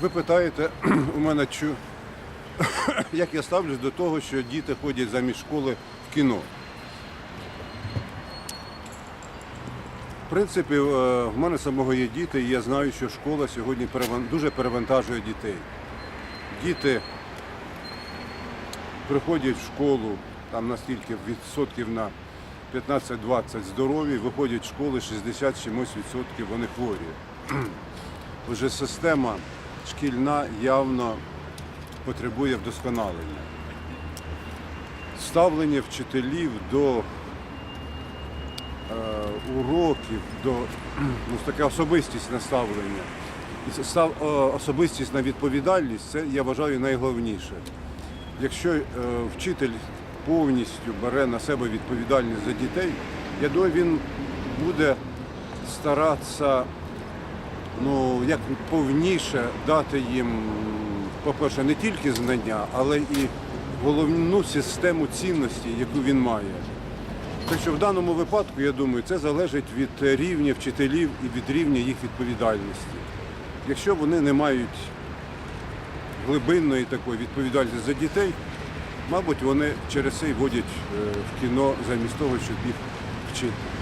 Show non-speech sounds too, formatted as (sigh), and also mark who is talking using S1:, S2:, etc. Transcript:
S1: Ви питаєте (clears throat) у мене, чу- (clears throat) як я ставлюсь до того, що діти ходять замість школи в кіно. В принципі, е, в мене самого є діти, і я знаю, що школа сьогодні дуже перевантажує дітей. Діти приходять в школу, там настільки відсотків на 15-20 здорові, виходять з школи 60 чимось відсотків вони хворі. (clears throat) Вже система шкільна явно потребує вдосконалення. Ставлення вчителів до е, уроків, до ну, таке особистісне ставлення. І став, е, особистісна відповідальність це я вважаю найголовніше. Якщо е, вчитель повністю бере на себе відповідальність за дітей, я думаю, він буде старатися ну, як повніше дати їм, по-перше, не тільки знання, але і головну систему цінностей, яку він має. Так що в даному випадку, я думаю, це залежить від рівня вчителів і від рівня їх відповідальності. Якщо вони не мають глибинної такої відповідальності за дітей, мабуть, вони через це й водять е, в кіно замість того, щоб їх вчити.